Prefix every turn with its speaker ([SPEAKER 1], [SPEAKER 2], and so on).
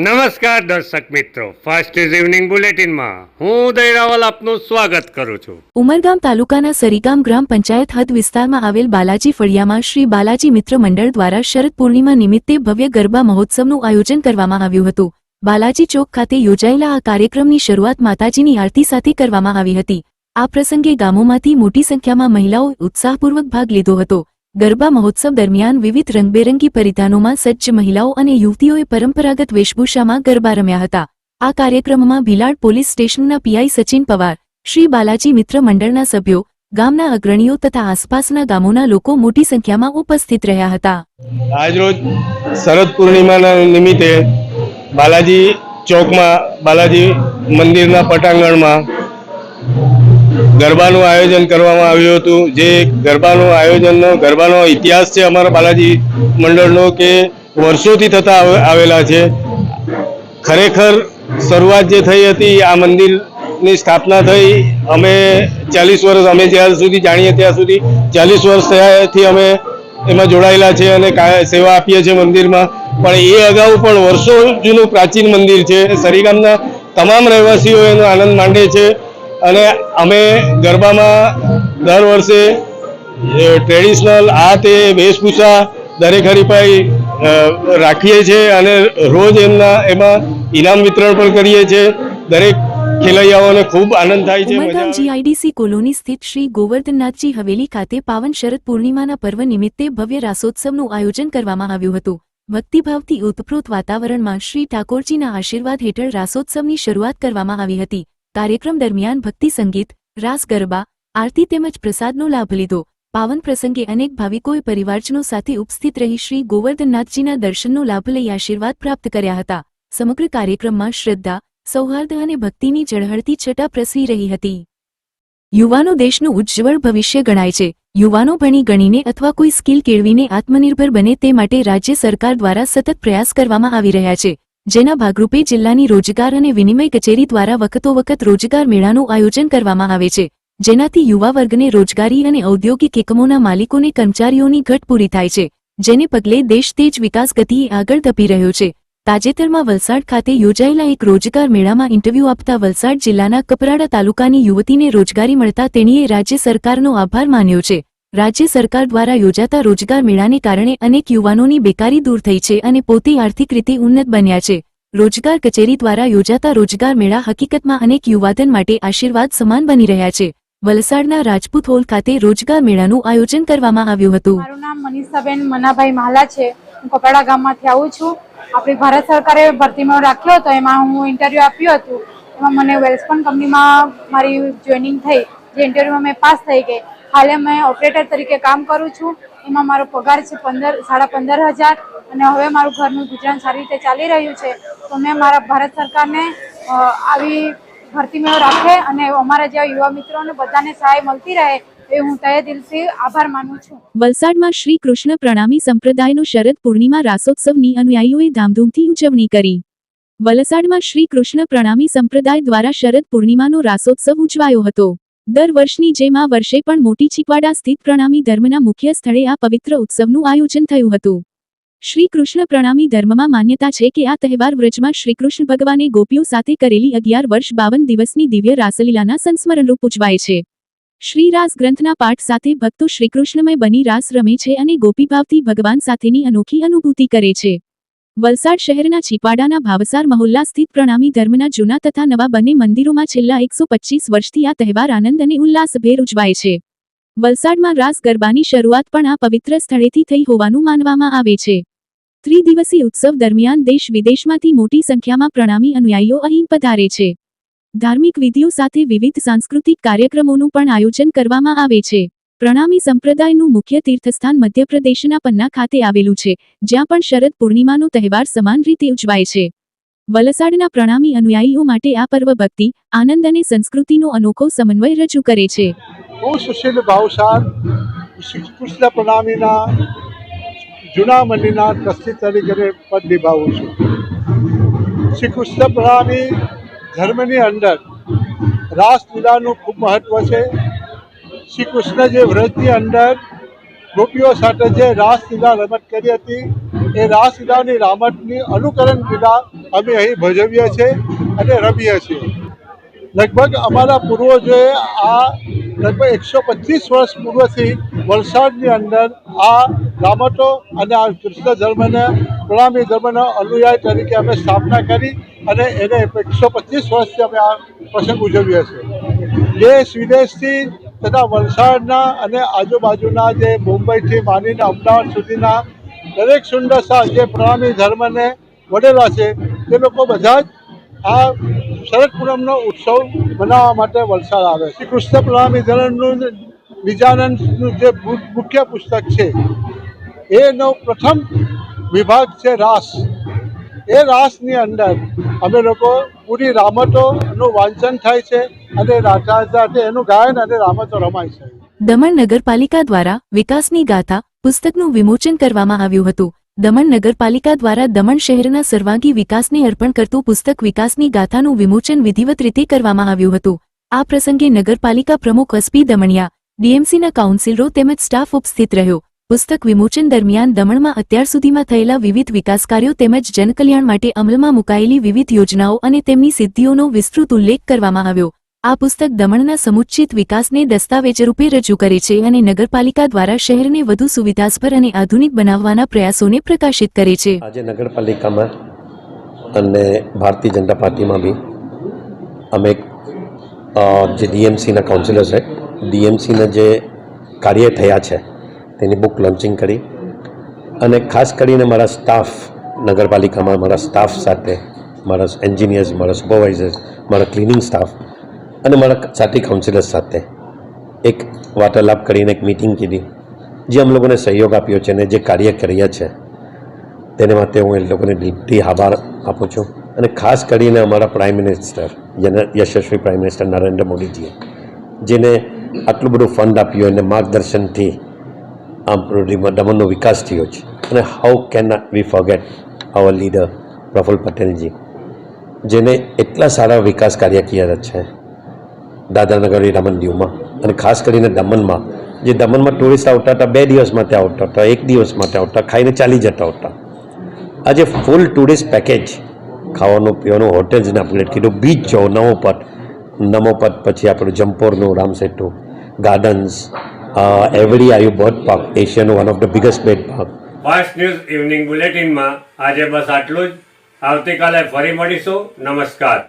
[SPEAKER 1] નમસ્કાર દર્શક મિત્રો. ફાસ્ટ ઇવનિંગ બુલેટિનમાં હું ઉદય આપનું સ્વાગત કરું છું.
[SPEAKER 2] ઉમરગામ તાલુકાના સરીગામ ગ્રામ પંચાયત હદ વિસ્તારમાં આવેલ બાલાજી ફળિયામાં શ્રી બાલાજી મિત્ર મંડળ દ્વારા શરદ પૂર્ણિમા નિમિત્તે ભવ્ય ગરબા મહોત્સવનું આયોજન કરવામાં આવ્યું હતું. બાલાજી ચોક ખાતે યોજાયેલા આ કાર્યક્રમની શરૂઆત માતાજીની આરતી સાથે કરવામાં આવી હતી. આ પ્રસંગે ગામોમાંથી મોટી સંખ્યામાં મહિલાઓ ઉત્સાહપૂર્વક ભાગ લીધો હતો. ગરબા મહોત્સવ દરમિયાન વિવિધ રંગબેરંગી પરિધાનોમાં સજ્જ મહિલાઓ અને યુવતીઓએ પરંપરાગત વેશભૂષામાં ગરબા રમ્યા હતા. આ કાર્યક્રમમાં ભીલાડ પોલીસ સ્ટેશનના પીઆઈ સચિન પવાર, શ્રી બાલાજી મિત્ર મંડળના સભ્યો, ગામના અગ્રણીઓ તથા આસપાસના ગામોના લોકો મોટી સંખ્યામાં ઉપસ્થિત રહ્યા હતા.
[SPEAKER 3] આજરોજ શરદ પૂર્ણિમાના નિમિત્તે બાલાજી ચોકમાં બાલાજી મંદિરના પટાંગણમાં ગરબાનું આયોજન કરવામાં આવ્યું હતું. જે ગરબાનું આયોજનનો, ગરબાનો ઇતિહાસ છે અમારા બાલાજી મંડળનો કે વર્ષોથી થતા આવે- આવેલા છે. ખરેખર શરૂઆત જે થઈ હતી, આ મંદિરની સ્થાપના થઈ, અમે ચાલીસ વર્ષ, અમે જ્યાં સુધી જાણીએ ત્યાં સુધી ચાલીસ વર્ષ થયાથી અમે એમાં જોડાયેલા છે અને સેવા આપીએ છીએ મંદિરમાં. પણ એ અગાઉ પણ વર્ષો જૂનું પ્રાચીન મંદિર છે. સરીગામના તમામ રહેવાસીઓ એનો આનંદ માંડે છે. અને અમે ગરબામાં દર વર્ષે ટ્રેડિશનલ આ તે વેશભૂષા દરેક હરીફાઈ રાખીએ છીએ અને રોજ એમના એમાં ઇનામ વિતરણ પણ કરીએ છીએ. દરેક ખેલૈયાઓને ખૂબ આનંદ થાય છે
[SPEAKER 2] ઉમરગામ જીઆઈડીસી કોલોની સ્થિત શ્રી ગોવર્ધનનાથજી હવેલી ખાતે પાવન શરદ પૂર્ણિમાના પર્વ નિમિત્તે ભવ્ય રાસોત્સવનું આયોજન કરવામાં આવ્યું હતું. ભક્તિભાવથી ઉતપ્રોત વાતાવરણમાં શ્રી ઠાકોરજીના આશીર્વાદ હેઠળ રાસોત્સવની શરૂઆત કરવામાં આવી હતી. કાર્યક્રમ દરમિયાન ભક્તિ સંગીત, રાસ ગરબા, આરતી તેમજ પ્રસાદનો લાભ લીધો. પાવન પ્રસંગે અનેક ભાવિકોએ પરિવારજનો સાથે ઉપસ્થિત રહી શ્રી ગોવર્ધનનાથજીના દર્શનનો લાભ લઈ આશીર્વાદ પ્રાપ્ત કર્યા હતા. સમગ્ર કાર્યક્રમમાં શ્રદ્ધા, સૌહાર્દ અને ભક્તિની ઝળહળતી છટા પ્રસરી રહી હતી. યુવાનો દેશનું ઉજ્જવળ ભવિષ્ય ગણાય છે. યુવાનો ભણી ગણીને અથવા કોઈ સ્કિલ કેળવીને આત્મનિર્ભર બને તે માટે રાજ્ય સરકાર દ્વારા સતત પ્રયાસ કરવામાં આવી રહ્યા છે. જેના ભાગરૂપે જિલ્લાની રોજગાર અને વિનિમય કચેરી દ્વારા વખતો વખત રોજગાર મેળાનું આયોજન કરવામાં આવે છે, જેનાથી યુવા વર્ગને રોજગારી અને ઔદ્યોગિક એકમોના માલિકોને કર્મચારીઓની ઘટ પૂરી થાય છે, જેને પગલે દેશ તેજ વિકાસ ગતિએ આગળ ધપી રહ્યો છે. તાજેતરમાં વલસાડ ખાતે યોજાયેલા એક રોજગાર મેળામાં ઇન્ટરવ્યૂ આપતા વલસાડ જિલ્લાના કપરાડા તાલુકાની યુવતીને રોજગારી મળતા તેણીએ રાજ્ય સરકારનો આભાર માન્યો છે. રાજ્ય સરકાર દ્વારા યોજાતા રોજગાર મેળાને કારણે અનેક યુવાનોની બેકારી દૂર થઈ છે અને પોતે આર્થિક રીતે ઉન્નત બન્યા છે. રોજગાર કચેરી દ્વારા યોજાતા રોજગાર મેળા હકીકતમાં અનેક યુવાધન માટે આશીર્વાદ સમાન બની રહ્યા છે. વલસાડના રાજપૂત હોલ ખાતે રોજગાર મેળાનું આયોજન કરવામાં આવ્યું હતું.
[SPEAKER 4] મારું નામ મનીષાબેન મનાભાઈ માલા છે. હું કપડા ગામમાંથી આવું છું. આપણી ભારત સરકારે ભરતીમાં રાખ્યો હતો. એમાં હું ઇન્ટરવ્યૂ આપ્યું હતું. એમાં મને વેલ્સપન કંપનીમાં મારી જોઈનિંગ થઈ. જે ઇન્ટરવ્યુમાં મેં પાસ થઈ ગઈ. હાલે મેં ઓપરેટર તરીકે કામ કરું છું. એમાં મારો પગાર છે પંદર, સાડા પંદર હજાર અને હવે મારું ઘરનું ગુજરાન સારી રીતે ચાલી રહ્યું છે. તો મેં મારા ભારત સરકારને આવી આવી ભરતીમાં રાખે અને અમારા જેવા યુવા મિત્રોને બધાને સહાય મળતી રહે એ હું તહે દિલથી આભાર માનું છું.
[SPEAKER 2] વલસાડમાં શ્રી કૃષ્ણ પ્રણામી સંપ્રદાયનો શરદ પૂર્ણિમા રાસોત્સવની અનુયાયીઓએ ધામધૂમથી ઉજવણી કરી. વલસાડમાં શ્રી કૃષ્ણ પ્રણામી સંપ્રદાય દ્વારા શરદ પૂર્ણિમાનો રાસોત્સવ ઉજવાયો હતો. દર વર્ષની જેમ આ વર્ષે પણ મોટી છીપવાડા સ્થિત પ્રણામી ધર્મના મુખ્ય સ્થળે આ પવિત્ર ઉત્સવનું આયોજન થયું હતું. શ્રી કૃષ્ણ પ્રણામી ધર્મમાં માન્યતા છે કે આ તહેવાર વ્રજમાં શ્રીકૃષ્ણ ભગવાને ગોપીઓ સાથે કરેલી અગિયાર વર્ષ બાવન દિવસની દિવ્ય રાસલીલાના સંસ્મરણરૂપ ઉજવાય છે. શ્રી રાસ ગ્રંથના પાઠ સાથે ભક્તો શ્રીકૃષ્ણમય બની રાસ રમે છે અને ગોપીભાવથી ભગવાન સાથેની અનોખી અનુભૂતિ કરે છે. વલસાડ શહેરના છીપાડાના ભાવસાર મહોલ્લા સ્થિત પ્રણામી ધર્મના જૂના તથા નવા બંને મંદિરોમાં છેલ્લા એકસો પચીસ વર્ષથી આ તહેવાર આનંદ અને ઉલ્લાસભેર ઉજવાય છે. વલસાડમાં રાસ ગરબાની શરૂઆત પણ આ પવિત્ર સ્થળેથી થઈ હોવાનું માનવામાં આવે છે. ત્રિદિવસીય ઉત્સવ દરમિયાન દેશ વિદેશમાંથી મોટી સંખ્યામાં પ્રણામી અનુયાયીઓ અહીં પધારે છે. ધાર્મિક વિધિઓ સાથે વિવિધ સાંસ્કૃતિક કાર્યક્રમોનું પણ આયોજન કરવામાં આવે છે. પ્રણામી સંપ્રદાયનું મુખ્ય તીર્થસ્થાન મધ્યપ્રદેશના પન્ના ખાતે આવેલું છે, જ્યાં પણ શરદ પૂર્ણિમાનો તહેવાર સમાન રીતે ઉજવાય છે. વલસાડના પ્રણામી અનુયાયીઓ માટે આ પર્વ ભક્તિ, આનંદ અને સંસ્કૃતિનો અનોખો સમન્વય રજૂ કરે છે.
[SPEAKER 5] શ્રી કૃષ્ણ પ્રણામીના જૂના મંદિરના ટ્રસ્ટી તરીકે પદ નિભાવું છું. શ્રી કૃષ્ણ પ્રણામી ધર્મની અંદર રાસલીલાનું ખૂબ મહત્વ છે. શ્રી કૃષ્ણ જે વ્રતની અંદર ગોપીઓ સાથે જે રાસલીલા રમત કરી હતી, એ રાસલીલાની રમતની અનુકરણ લીલા અમે અહીં ભજવીએ છીએ અને રમીએ છીએ. લગભગ અમારા પૂર્વજોએ આ લગભગ એકસો પચીસ વર્ષ પૂર્વથી વલસાડની અંદર આ રમતો અને આ કૃષ્ણ ધર્મને, પ્રણામી ધર્મના અનુયાયી તરીકે અમે સ્થાપના કરી અને એને એકસો પચીસ વર્ષથી અમે આ પ્રસંગ ઉજવીએ છીએ. દેશ વિદેશથી તથા વલસાડના અને આજુબાજુના જે મુંબઈથી માનીને અમદાવાદ સુધીના દરેક સુંદરસા જે પ્રણામી ધર્મને વડેલા છે, તે લોકો બધા જ આ શરદ પૂનમનો ઉત્સવ મનાવવા માટે વલસાડ આવે શ્રી કૃષ્ણ પ્રણામી ધરણનું બીજાનંદનું જે મુખ્ય પુસ્તક છે, એનો પ્રથમ વિભાગ છે રાસ. એ રાસની અંદર અમે લોકો પૂરી રામતોનું વાંચન થાય છે અને એનું ગાયન અને રામતો રમાય છે.
[SPEAKER 2] દમણ નગરપાલિકા દ્વારા વિકાસની ગાથા પુસ્તકનું વિમોચન કરવામાં આવ્યું હતું. દમણ નગરપાલિકા દ્વારા દમણ શહેરના સર્વાંગી વિકાસને અર્પણ કરતું પુસ્તક વિકાસની ગાથાનું વિમોચન વિધિવત રીતે કરવામાં આવ્યું હતું. આ પ્રસંગે નગરપાલિકા પ્રમુખ એસપી દમણિયા, ડીએમસીના કાઉન્સિલરો તેમજ સ્ટાફ ઉપસ્થિત રહ્યો. પુસ્તક વિમોચન દરમિયાન દમણમાં અત્યાર સુધીમાં થયેલા વિવિધ વિકાસ કાર્યો તેમજ જનકલ્યાણ માટે અમલમાં મુકાયેલી વિવિધ યોજનાઓ અને તેમની સિદ્ધિઓનો વિસ્તૃત ઉલ્લેખ કરવામાં આવ્યો. આ પુસ્તક દમણના સમુચ્ચિત વિકાસને દસ્તાવેજ રૂપે રજૂ કરે છે અને નગરપાલિકા દ્વારા શહેરને વધુ સુવિધાસભર અને આધુનિક બનાવવાના પ્રયાસોને પ્રકાશિત કરે છે.
[SPEAKER 6] આજે નગરપાલિકામાં અને ભારતીય જનતા પાર્ટીમાં બી અમે જે ડીએમસીના કાઉન્સિલર છે, ડીએમસીના જે કાર્ય થયા છે તેની બુક લોન્ચિંગ કરી. અને ખાસ કરીને મારા સ્ટાફ નગરપાલિકામાં મારા સ્ટાફ સાથે, મારા એન્જિનિયર્સ મારા સુપરવાઇઝર્સ મારા ક્લિનિંગ સ્ટાફ અને મારા સાથી કાઉન્સિલર્સ સાથે એક વાર્તાલાપ કરીને એક મિટિંગ કીધી. જે અમ લોકોને સહયોગ આપ્યો છે અને જે કાર્ય કર્યા છે તેને માટે હું એ લોકોને દિલથી આભાર આપું છું. અને ખાસ કરીને અમારા પ્રાઇમ મિનિસ્ટર જેને યશસ્વી પ્રાઇમ મિનિસ્ટર નરેન્દ્ર મોદીજીએ, જેને આટલું બધું ફંડ આપ્યું અને માર્ગદર્શનથી આમ દમણનો વિકાસ થયો છે. અને how can we forget our leader Praful પટેલજી, જેને એટલા સારા વિકાસ કાર્ય કર્યા છે દાદરાનગર દમણ દીવમાં. અને ખાસ કરીને દમણમાં, જે દમણમાં ટુરિસ્ટ આવતા હતા, બે દિવસ માટે આવતા હતા, એક દિવસ માટે આવતા, ખાઈને ચાલી જતા હતા. આજે ફૂલ ટુરિસ્ટ પેકેજ ખાવાનું પીવાનું હોટેલ્સને અપગ્રેડ કીધું બીચ જો નવોપત નવોપત પછી આપણું જમ્પોરનું રામસેટુ ગાર્ડન્સ એવરી આયુ bird park એશિયાનું one of the biggest bird park
[SPEAKER 1] fast news evening બુલેટિનમાં આજે બસ આટલું જ. આવતીકાલે ફરી મળીશું. નમસ્કાર.